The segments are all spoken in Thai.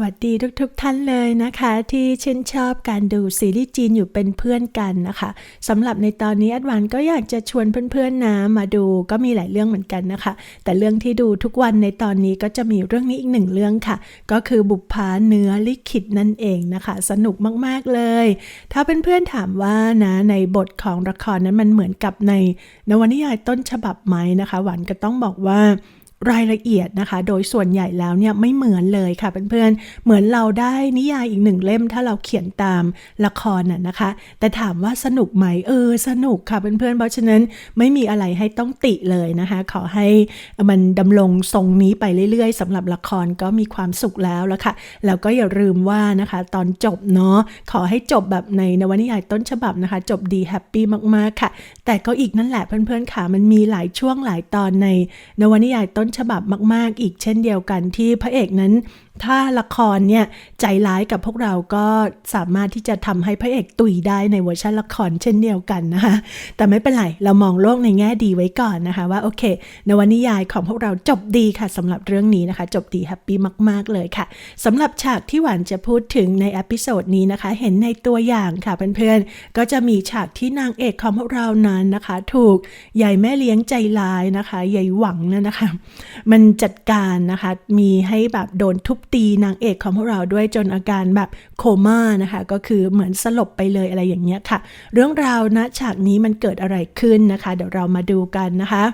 วัสดีทุกๆทท่านเลยนะคะ ที่ชื่นชอบการดูซีรีส์จีนอยู่เป็นเพื่อนกันนะคะสำหรับในตอนนี้อัดวันก็อยากจะชวนเพื่อนๆนะมาดูก็มีหลายเรื่องเหมือนกันนะคะ แต่เรื่องที่ดูทุกวันในตอนนี้ก็จะมีเรื่องนี้อีกหนึ่งเรื่องค่ะ ก็คือบุพภาเนื้อลิขิตนั่นเองนะคะ สนุกมากๆเลย ถ้าเพื่อนๆถามว่านะในบทของละครนั้นมันเหมือนกับในนวนิยายต้นฉบับไหมนะคะ หวานก็ต้องบอกว่า รายละเอียดนะคะ โดยส่วนใหญ่แล้วเนี่ยไม่เหมือนเลยค่ะเพื่อนๆ เหมือนเราได้นิยายอีกหนึ่งเล่มถ้าเราเขียนตามละครน่ะนะคะ แต่ถามว่าสนุกไหมเออสนุกค่ะเพื่อนๆ เพราะฉะนั้นไม่มีอะไรให้ต้องติเลยนะคะ ขอให้มันดำรงทรงนี้ไปเรื่อยๆสำหรับละครก็มีความสุขแล้วละค่ะ แล้วก็อย่าลืมว่านะคะ ตอนจบเนาะขอให้จบแบบในนวนิยายต้นฉบับนะคะ จบดีแฮปปี้มากๆค่ะ แต่ก็อีกนั่นแหละเพื่อนๆค่ะมันมีหลายช่วงหลายตอนในนวนิยายต้นฉบับมาก ๆ อีกเช่นเดียวกันที่พระเอกนั้น ถ้าละครเนี่ยใจร้ายกับพวกเราก็สามารถที่จะทำให้พระเอกตุยได้ในเวอร์ชันละครเช่นเดียวกันนะคะ แต่ไม่เป็นไร เรามองโลกในแง่ดีไว้ก่อนนะคะ ว่าโอเค นวนิยายของพวกเราจบดีค่ะสำหรับเรื่องนี้นะคะ จบดีแฮปปี้มาก ๆ เลยค่ะสำหรับฉากที่หวานจะพูดถึงในอพิโซดนี้นะคะ เห็นในตัวอย่างค่ะเพื่อนๆก็จะมีฉากที่นางเอกของพวกเรานั้นนะคะ ถูกใหญ่แม่เลี้ยงใจร้ายนะคะใหญ่หวังนะนะคะ มันจัดการนะคะมีให้แบบโดนทุบตีนางเอกของพวกเราด้วยจนอาการแบบโคม่านะคะ ก็คือเหมือนสลบไปเลยอะไรอย่างเงี้ยค่ะ เรื่องราวณฉากนี้มันเกิดอะไรขึ้นนะคะ เดี๋ยวเรามาดูกันนะคะ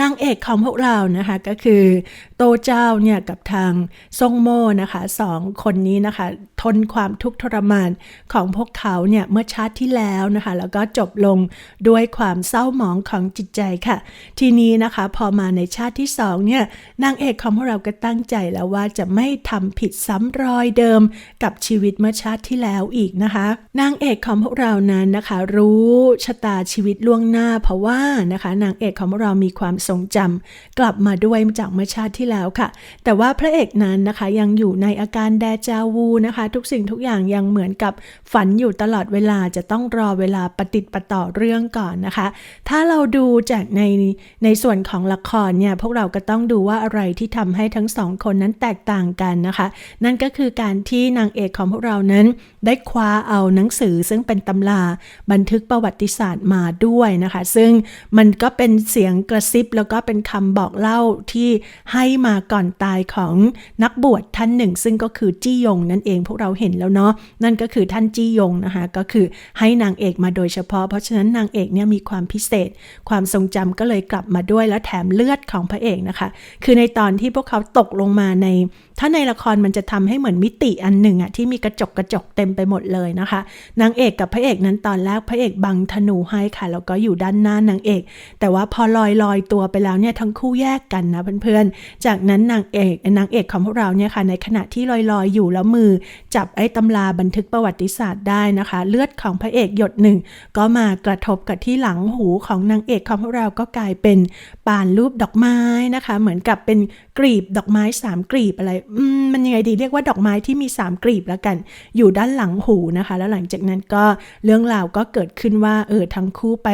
นางเอกของพวกเรานะคะก็คือโตเจ้าเนี่ยกับทางซงโมนะคะสองคนนี้นะคะทนความทุกข์ทรมานของพวกเขาเนี่ยเมื่อชาติที่แล้วนะคะแล้วก็จบลงด้วยความเศร้าหมองของจิตใจค่ะ ทีนี้นะคะพอมาในชาติที่สองเนี่ยนางเอกของพวกเราก็ตั้งใจแล้วว่าจะไม่ทำผิดซ้ำรอยเดิมกับชีวิตเมื่อชาติที่แล้วอีกนะคะ นางเอกของพวกเรานั้นนะคะ รู้ชะตาชีวิตล่วงหน้า เพราะว่านะคะนางเอกของพวกเรามีความทรงจำกลับมาด้วยจากเมื่อชาติที่แล้วค่ะ แต่ว่าพระเอกนั้นนะคะยังอยู่ในอาการแดจาวูนะคะ ทุกสิ่งทุกอย่างยังเหมือนกับฝันอยู่ตลอดเวลาจะต้องรอเวลาปฏิติดประต่อเรื่องก่อนนะคะ ถ้าเราดูจากในในส่วนของละครเนี่ยพวกเราก็ต้องดูว่าอะไรที่ทำให้ทั้งสองคนนั้นแตกต่างกันนะคะ นั่นก็คือการที่นางเอกของพวกเรานั้นได้คว้าเอาหนังสือซึ่งเป็นตำราบันทึกประวัติศาสตร์มาด้วยนะคะ ซึ่งมันก็เป็นเสียงกระซิบแล้วก็เป็นคำบอกเล่าที่ให้มาก่อนตายของนักบวชท่านหนึ่ง ซึ่งก็คือจี้ยงนั่นเองพวกเราเห็นแล้วเนาะนั่นก็คือท่านจี้ยงนะคะก็คือให้นางเอกมาโดยเฉพาะ เพราะฉะนั้นนางเอกเนี่ยมีความพิเศษ ความทรงจำก็เลยกลับมาด้วยแล้วแถมเลือดของพระเอกนะคะ คือในตอนที่พวกเขาตกลงมาใน ถ้าในละครมันจะทำให้เหมือนมิติอันหนึ่งอะที่มีกระจกกระจกเต็มไปหมดเลยนะคะนางเอกกับพระเอกนั้นตอนแรกพระเอกบังธนูให้ค่ะแล้วก็อยู่ด้านหน้านางเอก แต่ว่าพอลอยลอยตัวไปแล้วเนี่ยทั้งคู่แยกกันนะเพื่อนๆ จากนั้นนางเอกนางเอกของพวกเราเนี่ยค่ะในขณะที่ลอยลอยู่แล้วมือ จับไอ้ตำราบันทึกประวัติศาสตร์ได้นะคะ เลือดของพระเอกหยดหนึ่งก็มากระทบกับที่หลังหูของนางเอกของพวกเราก็กลายเป็นปานรูปดอกไม้นะคะ เหมือนกับเป็นกลีบดอกไม้สามกลีบอะไรมมันยังไงดีเรียกว่าดอกไม้ที่มี 3กลีบแล้วกัน อยู่ด้านหลังหูนะคะ แล้วหลังจากนั้นก็เรื่องราวก็เกิดขึ้นว่าเออทั้งคู่ไป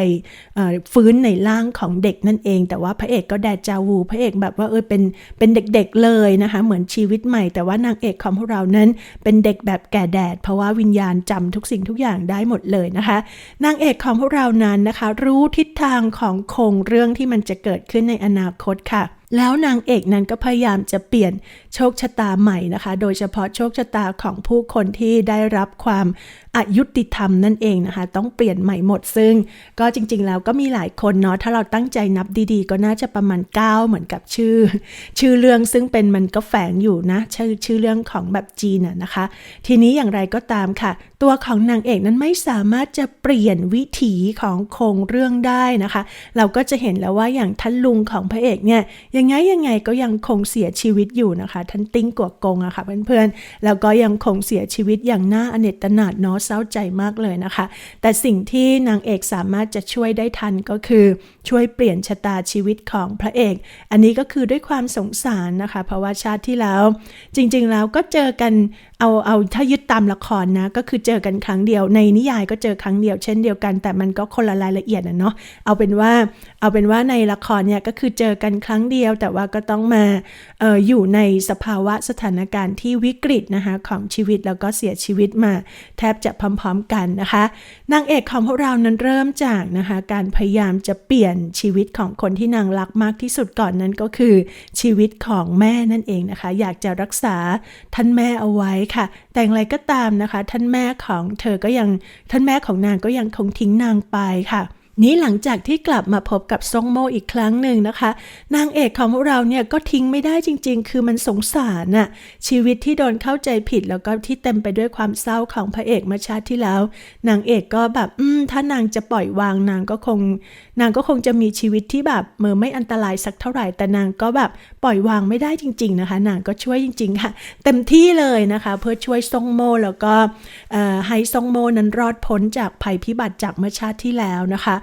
ฟื้นในร่างของเด็กนั่นเองแต่ว่าพระเอกก็แดจาวู พระเอกแบบว่าเออเป็นเป็นเด็กๆเลยนะคะ เหมือนชีวิตใหม่ แต่ว่านางเอกของพวกเรานั้นเป็นเด็กแบบแก่แดด เพราะว่าวิญญาณจำทุกสิ่งทุกอย่างได้หมดเลยนะคะ นางเอกของพวกเรานั้นนะคะ รู้ทิศทางของโครงเรื่องที่มันจะเกิดขึ้นในอนาคตค่ะแล้วนางเอกนั้นก็พยายามจะเปลี่ยนโชคชะตาใหม่นะคะ โดยเฉพาะโชคชะตาของผู้คนที่ได้รับความ อายุติธรรมนั่นเองนะคะ ต้องเปลี่ยนใหม่หมดซึ่ง ก็จริง ๆ แล้วก็มีหลายคนเนาะถ้าเราตั้งใจนับดีๆ ก็น่าจะประมาณ 9 เหมือนกับชื่อ ชื่อเรื่องซึ่งเป็นมันก็แฝงอยู่นะ ชื่อชื่อเรื่องของแบบจีนนะคะ ทีนี้อย่างไรก็ตามค่ะ ตัวของนางเอกนั้นไม่สามารถจะเปลี่ยนวิถีของโครงเรื่องได้นะคะ เราก็จะเห็นแล้วว่าอย่างท่านลุงของพระเอกเนี่ยยังไงยังไงก็ยังคงเสียชีวิตอยู่นะคะท่านติ้งกวกงอะค่ะเพื่อนๆแล้วก็ยังคงเสียชีวิตอย่างน่าอเนจตนาดเนาะเศร้าใจมากเลยนะคะ แต่สิ่งที่นางเอกสามารถจะช่วยได้ทันก็คือช่วยเปลี่ยนชะตาชีวิตของพระเอก อันนี้ก็คือด้วยความสงสารนะคะ เพราะว่าชาติที่แล้ว จริงๆแล้วก็เจอกันเอาเอาถ้ายึดตามละครนะก็คือเจอกันครั้งเดียว ในนิยายก็เจอครั้งเดียวเช่นเดียวกัน แต่มันก็คนละรายละเอียดนะเนาะเอาเป็นว่าเอาเป็นว่าในละครเนี่ยก็คือเจอกันครั้งเดียว แต่ว่าก็ต้องมาอออยู่ในสภาวะสถานการณ์ที่วิกฤตนะคะของชีวิตแล้วก็เสียชีวิตมา แทบจะพร้อมๆกันนะคะนางเอกของพวกเรานั้นเริ่มจากนะคะการพยายามจะเปลี่ยนชีวิตของคนที่นางรักมากที่สุดก่อนนั้นก็คือ ชีวิตของแม่นั่นเองนะคะ อยากจะรักษาท่านแม่เอาไว้ค่ะ แต่อย่างไรก็ตามนะคะ ท่านแม่ของเธอก็ยังท่านแม่ของนางก็ยังคงทิ้งนางไปค่ะ นี้หลังจากที่กลับมาพบกับซงโมอีกครั้งหนึ่งนะคะ นางเอกของเราเนี่ยก็ทิ้งไม่ได้จริง ๆ คือมันสงสารน่ะชีวิตที่โดนเข้าใจผิดแล้วก็ที่เต็มไปด้วยความเศร้าของพระเอกมาชาติที่แล้ว นางเอกก็แบบอืมถ้านางจะปล่อยวางนางก็คง นางก็คงจะมีชีวิตที่แบบเมื่อไม่อันตรายสักเท่าไหร่ แต่นางก็แบบปล่อยวางไม่ได้จริง ๆนะคะ นางก็ช่วยจริง ๆ ค่ะ เต็มที่เลยนะคะ เพื่อช่วยซงโมแล้วก็ให้ซงโมนั้นรอดพ้นจากภัยพิบัติจากเมื่อชาติที่แล้วนะคะ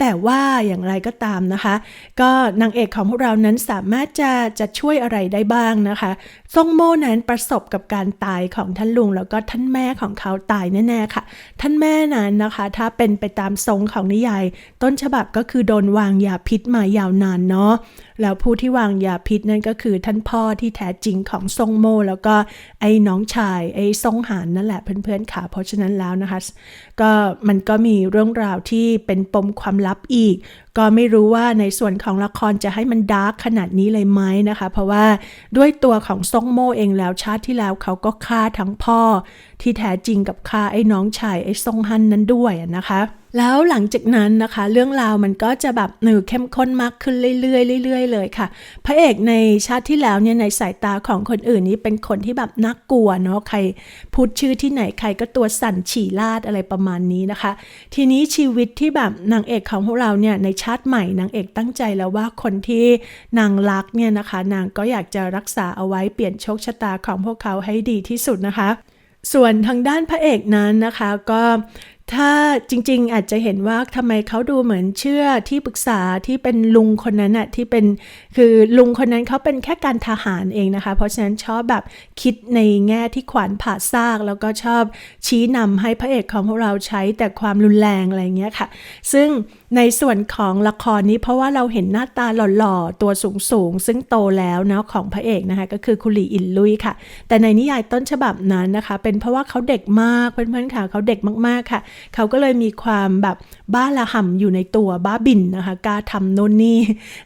แต่ว่าอย่างไรก็ตามนะคะ ก็นางเอกของพวกเรานั้นสามารถจะจะช่วยอะไรได้บ้างนะคะซงโมนั้นประสบกับการตายของท่านลุง แล้วก็ท่านแม่ของเขาตายแน่ๆค่ะ ท่านแม่นั้นนะคะ ถ้าเป็นไปตามทรงของนิยาย ต้นฉบับก็คือโดนวางยาพิษมายาวนานเนาะแล้วผู้ที่วางยาพิษนั่นก็คือท่านพ่อที่แท้จริงของซงโมแล้วก็ไอ้น้องชายไอ้ซงหานนั่นแหละเพื่อนๆค่ะ เพราะฉะนั้นแล้วนะคะ ก็มันก็มีเรื่องราวที่เป็นปมความลับอีกก็ไม่รู้ว่าในส่วนของละครจะให้มันดาร์กขนาดนี้เลยไหมนะคะ เพราะว่าด้วยตัวของซงโมเองแล้วชาติที่แล้วเขาก็ฆ่าทั้งพ่อ ที่แท้จริงกับฆ่าไอ้น้องชายไอ้ซงฮันนั้นด้วยนะคะแล้วหลังจากนั้นนะคะ เรื่องราวมันก็จะแบบหนือเข้มข้นมากขึ้นเรื่อยๆเรื่อยๆเลยค่ะ พระเอกในชาติที่แล้วเนี่ยในสายตาของคนอื่นนี้เป็นคนที่แบบน่ากลัวเนาะใครพูดชื่อที่ไหนใครก็ตัวสั่นฉี่ลาดอะไรประมาณนี้นะคะ ทีนี้ชีวิตที่แบบนางเอกของพวกเราเนี่ยในชาติใหม่นางเอกตั้งใจแล้วว่าคนที่นางรักเนี่ยนะคะ นางก็อยากจะรักษาเอาไว้เปลี่ยนโชคชะตาของพวกเขาให้ดีที่สุดนะคะ ส่วนทางด้านพระเอกนั้นนะคะ ก็ ถ้าจริง ๆ อาจจะเห็นว่าทำไมเขาดูเหมือนเชื่อที่ปรึกษาที่เป็นลุงคนนั้นอะที่เป็นคือลุงคนนั้นเขาเป็นแค่การทหารเองนะคะ เพราะฉะนั้นชอบแบบคิดในแง่ที่ขวานผ่าซาก แล้วก็ชอบชี้นำให้พระเอกของพวกเราใช้แต่ความรุนแรงอะไรเงี้ยค่ะ ซึ่งในส่วนของละครนี้เพราะว่าเราเห็นหน้าตาหล่อๆ ตัวสูงๆ ซึ่งโตแล้วนะของพระเอกนะคะ ก็คือคุลีอินลุยค่ะ แต่ในนิยายต้นฉบับนั้นนะคะ เป็นเพราะว่าเขาเด็กมากเพื่อนๆค่ะเขาเด็กมากๆค่ะเขาก็เลยมีความแบบบ้าละห่ำอยู่ในตัวบ้าบินนะคะกล้าทำโน่นนี่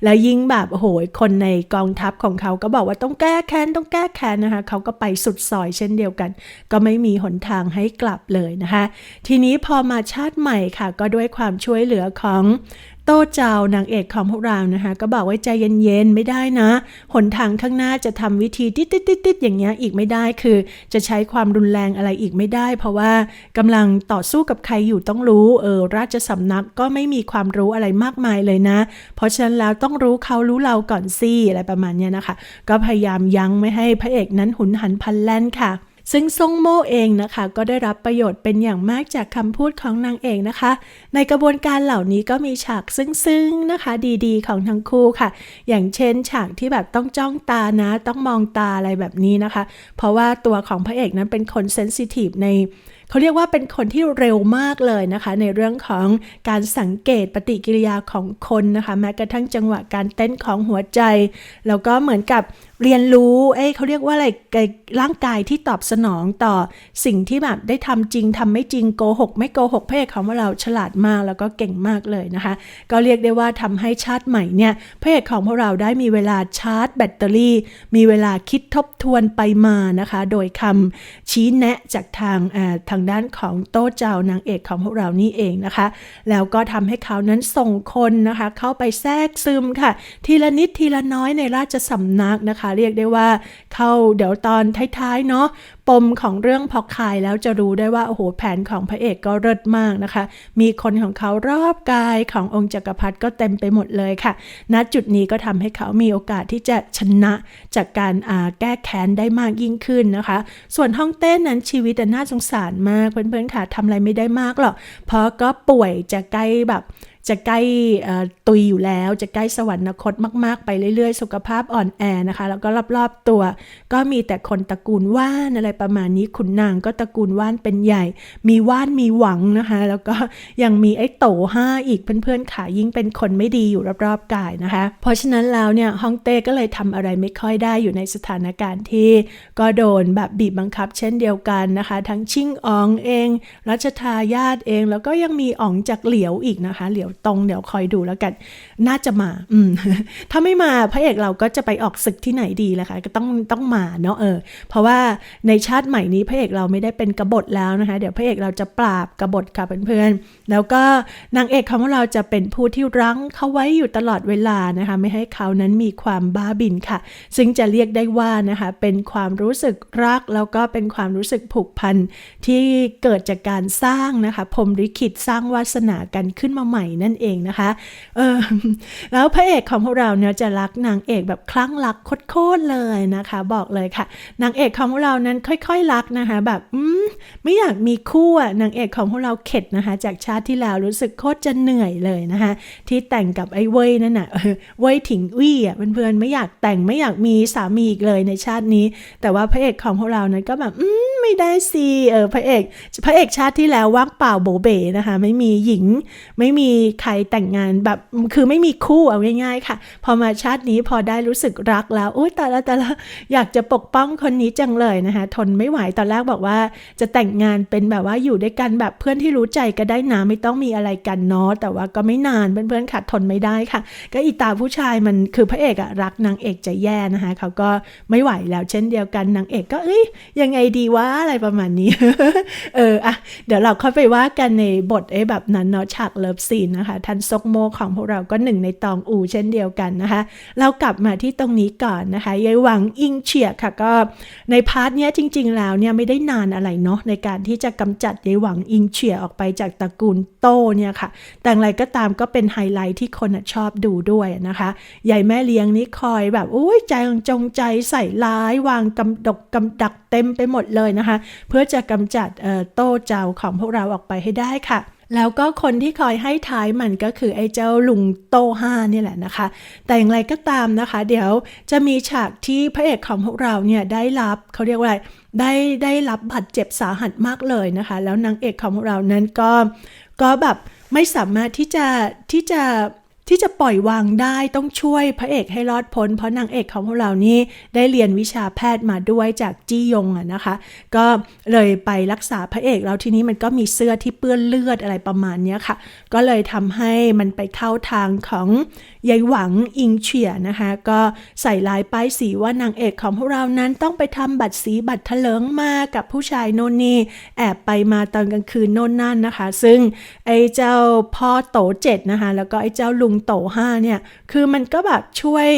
แล้วยิ่งแบบโหยคนในกองทัพของเขาก็บอกว่าต้องแก้แค้นต้องแก้แค้นนะคะเขาก็ไปสุดซอยเช่นเดียวกัน ก็ไม่มีหนทางให้กลับเลยนะคะ ทีนี้พอมาชาติใหม่ค่ะ ก็ด้วยความช่วยเหลือของ โต้เจ้านางเอกของพวกเรานะคะ ก็บอกไว่าใจเย็นๆ ไม่ได้นะ หนทางข้างหน้าจะทำวิธีติดๆๆอย่างเงี้ยอีกไม่ได้คือ จะใช้ความรุนแรงอะไรอีกไม่ได้ เพราะว่ากำลังต่อสู้กับใครอยู่ต้องรู้เออราชสำนักก็ไม่มีความรู้อะไรมากมายเลยนะ เพราะฉะนั้นแล้วต้องรู้เขารู้เราก่อนสิอะไรประมาณเนี้ยนะคะ ก็พยายามยั้งไม่ให้พระเอกนั้นหุนหันพันแล่นค่ะ ซึ่งซ่งโม่เองนะคะก็ได้รับประโยชน์เป็นอย่างมากจากคำพูดของนางเอกนะคะ ในกระบวนการเหล่านี้ก็มีฉากซึ้งๆนะคะ ดีๆ ของทั้งคู่ค่ะ อย่างเช่น ฉากที่แบบต้องจ้องตานะ ต้องมองตาอะไรแบบนี้นะคะ เพราะว่าตัวของพระเอกนั้นเป็นคนเซนซิทีฟใน เขาเรียกว่าเป็นคนที่เร็วมากเลยนะคะ ในเรื่องของการสังเกตปฏิกิริยาของคนนะคะ แม้กระทั่งจังหวะการเต้นของหัวใจ แล้วก็เหมือนกับเรียนรู้เอ้เขาเรียกว่าอะไรร่างกายที่ตอบสนองต่อสิ่งที่แบบได้ทำจริงทำไม่จริงโกหกไม่โกหกพระเอกของเราฉลาดมากแล้วก็เก่งมากเลยนะคะ ก็เรียกได้ว่าทำให้ชาติใหม่เนี่ยพระเอกของพวกเราได้มีเวลาชาร์จแบตเตอรี่ มีเวลาคิดทบทวนไปมานะคะ โดยคำชี้แนะจากทางทางด้านของโต้เจ้านางเอกของพวกเรานี่เองนะคะ แล้วก็ทำให้เขานั้นส่งคนนะคะ เข้าไปแทรกซึมค่ะ ทีละนิดทีละน้อยในราชสำนักนะคะ เรียกได้ว่า เข้าเดี๋ยวตอนท้ายๆเนาะ ปมของเรื่องพอคายแล้วจะรู้ได้ว่าโอ้โหแผนของพระเอกก็เลิศมากนะคะ มีคนของเขารอบกายขององค์จักรพรรดิก็เต็มไปหมดเลยค่ะ ณจุดนี้ก็ทำให้เขามีโอกาสที่จะชนะจากการาแก้แค้นได้มากยิ่งขึ้นนะคะ ส่วนห้องเต้นนั้นชีวิตน่าสงสารมากเพื่อนๆค่ะทำอะไรไม่ได้มากหรอกเพราะก็ป่วยจะใกล้แบบ จะใกล้ตุยอยู่แล้ว จะใกล้สวรรคตมากๆ ไปเรื่อยๆ สุขภาพอ่อนแอนะคะ แล้วก็รอบๆตัว ก็มีแต่คนตระกูลว่านอะไรประมาณนี้ขุนนางก็ตระกูลว่านเป็นใหญ่ มีว่านมีหวังนะคะ แล้วก็ยังมีไอ้โตห้าอีกเพื่อนๆขายิ่งเป็นคนไม่ดีอยู่รอบๆกายนะคะ เพราะฉะนั้นแล้วเนี่ยฮ่องเต้ก็เลยทำอะไรไม่ค่อยได้อยู่ในสถานการณ์ที่ ก็โดนแบบบีบบังคับ เช่นเดียวกันนะคะ ทั้งชิ่งอองเองรัชทายาทเองแล้วก็ยังมีอ๋องจากเหลียวอีกนะคะ เหลียวตรงเดี๋ยวคอยดูแล้วกัน น่าจะมา อืม ถ้าไม่มาพระเอกเราก็จะไปออกศึกที่ไหนดีล่ะคะก็ต้องต้องมาเนาะเออ เพราะว่าในชาติใหม่นี้พระเอกเราไม่ได้เป็นกบฏแล้วนะคะ เดี๋ยวพระเอกเราจะปราบกบฏค่ะเพื่อนๆแล้วก็นางเอกของเราจะเป็นผู้ที่รั้งเขาไว้อยู่ตลอดเวลานะคะ ไม่ให้เขานั้นมีความบ้าบินค่ะ ซึ่งจะเรียกได้ว่านะคะ เป็นความรู้สึกรักแล้วก็เป็นความรู้สึกผูกพันที่เกิดจากการสร้างนะคะพรมลิขิตสร้างวาสนากันขึ้นมาใหม่นั่นเองนะคะ เออแล้วพระเอกของพวกเราเนี่ยจะรักนางเอกแบบคลั่งรักโคตรเลยนะคะ บอกเลยค่ะ นางเอกของพวกเรานั้นค่อยๆรักนะคะ แบบอืมไม่อยากมีคู่อะนางเอกของพวกเราเข็ดนะคะ จากชาติที่แล้วรู้สึกโคตรจะเหนื่อยเลยนะคะ ที่แต่งกับไอ้เว้ยนั่นน่ะเออเว้ยถิงวี่อะเพื่อนๆไม่อยากแต่งไม่อยากมีสามีอีกเลยในชาตินี้ แต่ว่าพระเอกของพวกเรานั้นก็แบบอืม ไม่ได้สิเออพระเอกพระเอกชาติที่แล้วว่างเปล่าโบเบนะคะ ไม่มีหญิง ไม่มีใครแต่งงานแบบคือไม่มีคู่เอาง่าย ๆ ค่ะ พอมาชาตินี้พอได้รู้สึกรักแล้วโอ๊ยแต่ละแต่ละอยากจะปกป้องคนนี้จังเลยนะคะ ทนไม่ไหวตอนแรกบอกว่า จะแต่งงานเป็นแบบว่าอยู่ด้วยกันแบบเพื่อนที่รู้ใจก็ได้นะไม่ต้องมีอะไรกันเนาะแต่ว่าก็ไม่นานเพื่อนๆค่ะทนไม่ได้ค่ะ ก็อีตาผู้ชายมันคือพระเอกอะรักนางเอกจะแย่นะคะเขาก็ไม่ไหวแล้วเช่นเดียวกันนางเอกก็เอ้ยยังไงดีวะอะไรประมาณนี้ เอออะเดี๋ยวเราค่อยไปว่ากันในบทไอ้แบบนั้นเนาะฉากเลิฟซีนนะคะทันซกโมของพวกเราก็หนึ่งในตองอูเช่นเดียวกันนะคะ เรากลับมาที่ตรงนี้ก่อนนะคะยายหวังอิงเฉียค่ะก็ในพาร์ทเนี้ยจริง ๆ แล้วเนี่ยไม่ได้นานอะไรเนาะในการที่จะกำจัดยายหวังอิงเฉียออกไปจากตระกูลโตเนี่ยค่ะ แต่อย่างไรก็ตามก็เป็นไฮไลท์ที่คนชอบดูด้วยนะคะยายแม่เลี้ยงนี่คอยแบบอุ้ยใจจงใจใส่ร้ายวางกำดกกำดัก เต็มไปหมดเลยนะคะ เพื่อจะกำจัดโต้เจ้าของพวกเราออกไปให้ได้ค่ะแล้วก็คนที่คอยให้ท้ายมันก็คือไอ้เจ้าลุงโตห้านี่แหละนะคะ แต่อย่างไรก็ตามนะคะ เดี๋ยวจะมีฉากที่พระเอกของพวกเราเนี่ยได้รับเขาเรียกว่าไรได้ได้รับบาดเจ็บสาหัสมากเลยนะคะ แล้วนางเอกของพวกเรานั้นก็ก็แบบไม่สามารถที่จะที่จะ ที่จะปล่อยวางได้ต้องช่วยพระเอกให้รอดพ้น เพราะนางเอกของพวกเรานี่ได้เรียนวิชาแพทย์มาด้วยจากจี้ยงอะนะคะ ก็เลยไปรักษาพระเอกแล้วทีนี้มันก็มีเสื้อที่เปื้อนเลือดอะไรประมาณนี้ค่ะ ก็เลยทำให้มันไปเข้าทางของยายหวังอิงเฉียนะคะ ก็ใส่ลายป้ายสีว่านางเอกของพวกเรานั้นต้องไปทำบัตรสีบัตรเถลิงมากับผู้ชายโนนนี่แอบไปมาตอนกลางคืนโน่นนั่นนะคะ ซึ่งไอ้เจ้าพ่อโตเจ็ดนะคะ แล้วก็ไอ้เจ้าลุงโตห้าเนี่ย คือมันก็แบบช่วย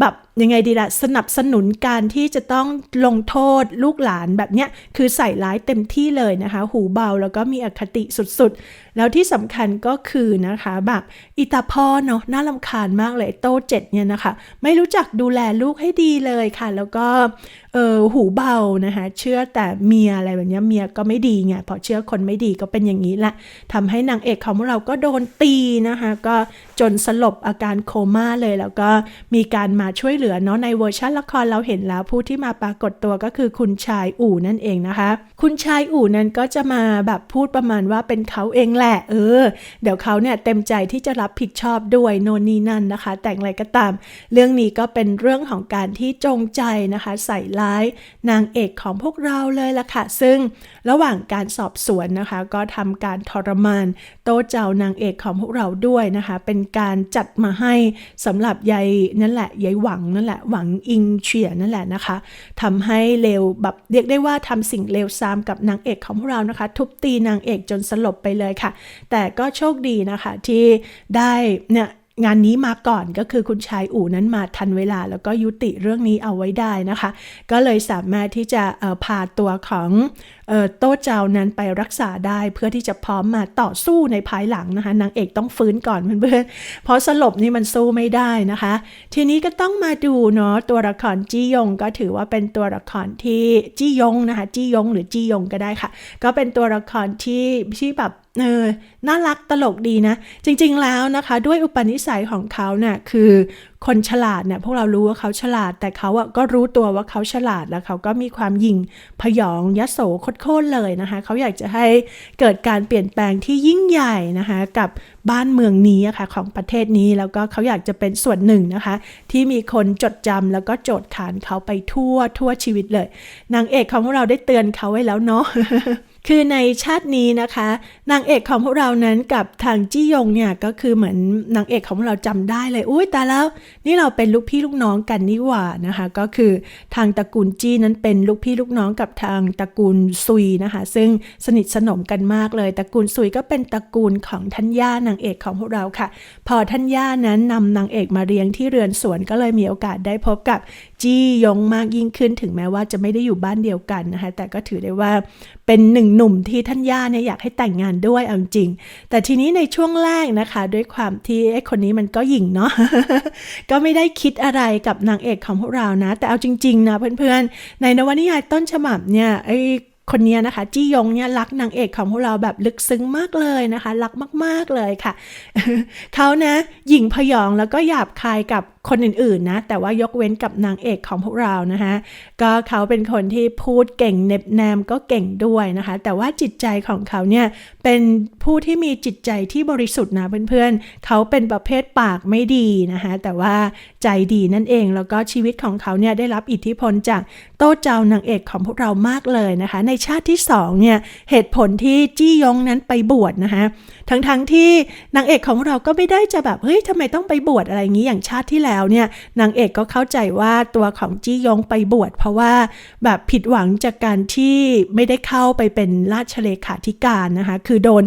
แบบยังไงดีละสนับสนุนการที่จะต้องลงโทษลูกหลานแบบเนี้ยคือใส่ร้ายเต็มที่เลยนะคะ หูเบาแล้วก็มีอคติสุดๆ แล้วที่สำคัญก็คือนะคะแบบอิตาพ่อเนาะน่าลำคาญมากเลยโตเจ็ดเนี่ยนะคะ ไม่รู้จักดูแลลูกให้ดีเลยค่ะ แล้วก็เออหูเบานะคะเชื่อแต่เมียอะไรแบบเนี้ยเมียก็ไม่ดีไงพอเชื่อคนไม่ดีก็เป็นอย่างนี้แหละทำให้นางเอกของเราก็โดนตีนะคะ ก็จนสลบอาการโคม่าเลยแล้วก็มีการมาช่วยเหลือเนาะในเวอร์ชันละครเราเห็นแล้วผู้ที่มาปรากฏตัวก็คือคุณชายอู่นั่นเองนะคะ คุณชายอู่นั้นก็จะมาแบบพูดประมาณว่าเป็นเขาเองแหละเออ เดี๋ยวเขาเนี่ยเต็มใจที่จะรับผิดชอบด้วยโนนนี่นั่นนะคะ แต่อย่างไรก็ตาม เรื่องนี้ก็เป็นเรื่องของการที่จงใจนะคะ ใส่ร้ายนางเอกของพวกเราเลยละค่ะ ซึ่งระหว่างการสอบสวนนะคะ ก็ทำการทรมาน โตเจ้านางเอกของพวกเราด้วยนะคะ เป็นการจัดมาให้สำหรับยายนั่นแหละยายหวังนั่นแหละหวังอิงเฉียนั่นแหละนะคะทำให้เลวแบบเรียกได้ว่าทำสิ่งเลวทรามกับนางเอกของพวกเรานะคะ ทุบตีนางเอกจนสลบไปเลยค่ะ แต่ก็โชคดีนะคะที่ได้เนี่ยงานนี้มาก่อนก็คือคุณชายอู่นั้นมาทันเวลา แล้วก็ยุติเรื่องนี้เอาไว้ได้นะคะ ก็เลยสามารถที่จะพาตัวของ โต้เจ้านั้นไปรักษาได้เพื่อที่จะพร้อมมาต่อสู้ในภายหลังนะคะนางเอกต้องฟื้นก่อนเพื่อนๆเพราะสลบนี่มันสู้ไม่ได้นะคะ ทีนี้ก็ต้องมาดูเนาะตัวละครจี้ยงก็ถือว่าเป็นตัวละครที่จี้ยงนะคะจี้ยงหรือจี้ยงก็ได้ค่ะ ก็เป็นตัวละครที่ที่แบบเออน่ารักตลกดีนะ จริงๆแล้วนะคะ ด้วยอุปนิสัยของเขาเนี่ยคือ คนฉลาดเนี่ยพวกเรารู้ว่าเขาฉลาด แต่เขาอะก็รู้ตัวว่าเขาฉลาดแล้วเขาก็มีความยิ่งพยองยโสโคตรเลยนะคะ เขาอยากจะให้เกิดการเปลี่ยนแปลงที่ยิ่งใหญ่นะคะกับบ้านเมืองนี้อะค่ะของประเทศนี้แล้วก็เขาอยากจะเป็นส่วนหนึ่งนะคะ ที่มีคนจดจำแล้วก็โจทย์ขานเขาไปทั่วทั่วชีวิตเลยนางเอกของเราได้เตือนเขาไว้แล้วเนาะ คือในชาตินี้นะคะ นางเอกของพวกเรานั้นกับทางจี้ยงเนี่ยก็คือเหมือนนางเอกของเราจำได้เลยอุ้ยแต่แล้วนี่เราเป็นลูกพี่ลูกน้องกันนี่หว่านะคะ ก็คือทางตระกูลจี้นั้นเป็นลูกพี่ลูกน้องกับทางตระกูลซุยนะคะ ซึ่งสนิทสนมกันมากเลยตระกูลซุยก็เป็นตระกูลของท่านย่านางเอกของพวกเราค่ะ พอท่านย่านั้นนำนางเอกมาเรียงที่เรือนสวนก็เลยมีโอกาสได้พบกับจี้ยงมากยิ่งขึ้นถึงแม้ว่าจะไม่ได้อยู่บ้านเดียวกันนะคะ แต่ก็ถือได้ว่า เป็นหนึ่งหนุ่มที่ท่านย่าเนี่ยอยากให้แต่งงานด้วยเอาจริง แต่ทีนี้ในช่วงแรกนะคะ ด้วยความที่ไอ้คนนี้มันก็หยิ่งเนาะก็ไม่ได้คิดอะไรกับนางเอกของพวกเรานะ แต่เอาจริงๆนะเพื่อนๆ ในนวนิยายต้นฉบับเนี่ยไอ้คนนี้นะคะจี้ยงเนี่ยรักนางเอกของพวกเราแบบลึกซึ้งมากเลยนะคะ รักมากๆเลยค่ะ เขานะหยิ่งพยองแล้วก็หยาบคายกับคนอื่นๆนะ แต่ว่ายกเว้นกับนางเอกของพวกเรานะคะก็เขาเป็นคนที่พูดเก่งเน็บแนมก็เก่งด้วยนะคะ แต่ว่าจิตใจของเขาเนี่ยเป็นผู้ที่มีจิตใจที่บริสุทธิ์นะเพื่อนๆ เขาเป็นประเภทปากไม่ดีนะคะแต่ว่าใจดีนั่นเองแล้วก็ชีวิตของเขาเนี่ยได้รับอิทธิพลจากโต้เจ้านางเอกของพวกเรามากเลยนะคะ ในชาติที่สองเนี่ยเหตุผลที่จี้ยงนั้นไปบวชนะคะทั้งๆทที่นางเอกของเราก็ไม่ได้จะแบบเฮ้ยทำไมต้องไปบวชอะไรอย่างนี้อย่างชาติที่แล้วเนี่ยนางเอกก็เข้าใจว่าตัวของจี้ยงไปบวชเพราะว่าแบบผิดหวังจากการที่ไม่ได้เข้าไปเป็นราชเลขาธิการนะคะคือโดน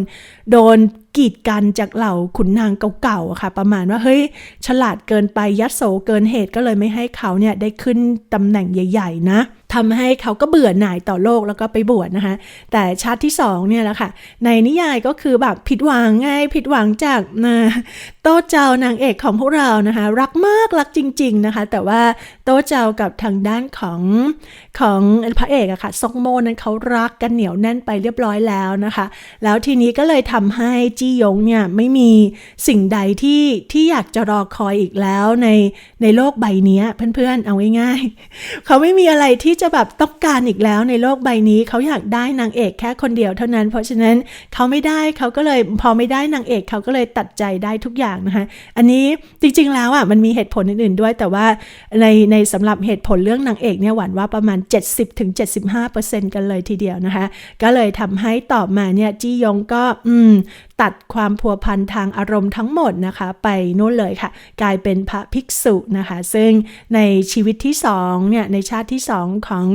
โดนกีดกันจากเหล่าขุนนางเก่าๆค่ะ ประมาณว่าเฮ้ยฉลาดเกินไปยัดโสเกินเหตุก็เลยไม่ให้เขาเนี่ยได้ขึ้นตำแหน่งใหญ่ ๆ นะทำให้เขาก็เบื่อหน่ายต่อโลกแล้วก็ไปบวชนะคะ แต่ชาติที่สองเนี่ยแหละค่ะ ในนิยายก็คือแบบผิดหวังไงผิดหวังจากนะโต้เจ้านางเอกของพวกเรานะคะ รักมากรักจริง ๆนะคะ แต่ว่าโต้เจ้ากับทางด้านของของพระเอกอะค่ะซกโมนั้นเขารักกันเหนียวแน่นไปเรียบร้อยแล้วนะคะ แล้วทีนี้ก็เลยทำให้จี้ยงเนี่ยไม่มีสิ่งใดที่ที่อยากจะรอคอยอีกแล้วในในโลกใบนี้เพื่อนๆเอาง่ายๆเขาไม่มีอะไรที่จะะแบบต้องการอีกแล้วในโลกใบนี้เขาอยากได้นางเอกแค่คนเดียวเท่านั้น เพราะฉะนั้นเขาไม่ได้เขาก็เลยพอไม่ได้นางเอกเขาก็เลยตัดใจได้ทุกอย่างนะคะอันนี้จริง ๆ แล้วอะมันมีเหตุผลอื่นๆด้วย แต่ว่าในในสำหรับเหตุผลเรื่องนางเอกเนี่ยหวันว่าประมาณ 70-75%กันเลยทีเดียวนะคะก็เลยทำให้ต่อมาเนี่ยจี้ยงก็อืมตัดความผัวพันทางอารมณ์ทั้งหมดนะคะ ไปนู่นเลยค่ะ กลายเป็นพระภิกษุนะคะ ซึ่งในชีวิตที่สองเนี่ยในชาติที่สองของ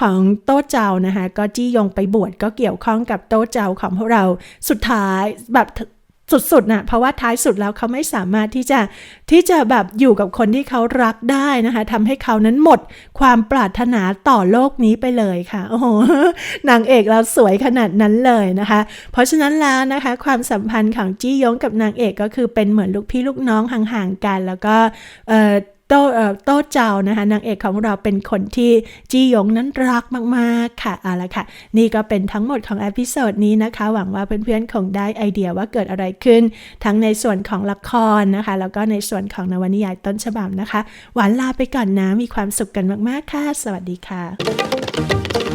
ของโต้เจ้านะคะก็จี้ยงไปบวชก็เกี่ยวข้องกับโต้เจ้าของพวกเราสุดท้ายแบบ สุดๆนะเพราะว่าท้ายสุดแล้วเขาไม่สามารถที่จะที่จะแบบอยู่กับคนที่เขารักได้นะคะทำให้เขานั้นหมดความปรารถนาต่อโลกนี้ไปเลยค่ะโอ้โหนางเอกเราสวยขนาดนั้นเลยนะคะ เพราะฉะนั้นแล้วนะคะ ความสัมพันธ์ของจี้ยงกับนางเอกก็คือเป็นเหมือนลูกพี่ลูกน้องห่างๆกัน แล้วก็เอ่อ โตโต้เจ้านะคะนางเอกของเราเป็นคนที่จียงนั้นรักมาก ๆ ค่ะเอาละค่ะ นี่ก็เป็นทั้งหมดของอพิโซดนี้นะคะ หวังว่าเพื่อน ๆ คงได้ไอเดียว่าเกิดอะไรขึ้น ทั้งในส่วนของละครนะคะ แล้วก็ในส่วนของนวนิยายต้นฉบับนะคะ หวานลาไปก่อนนะ มีความสุขกันมาก ๆ ค่ะ สวัสดีค่ะ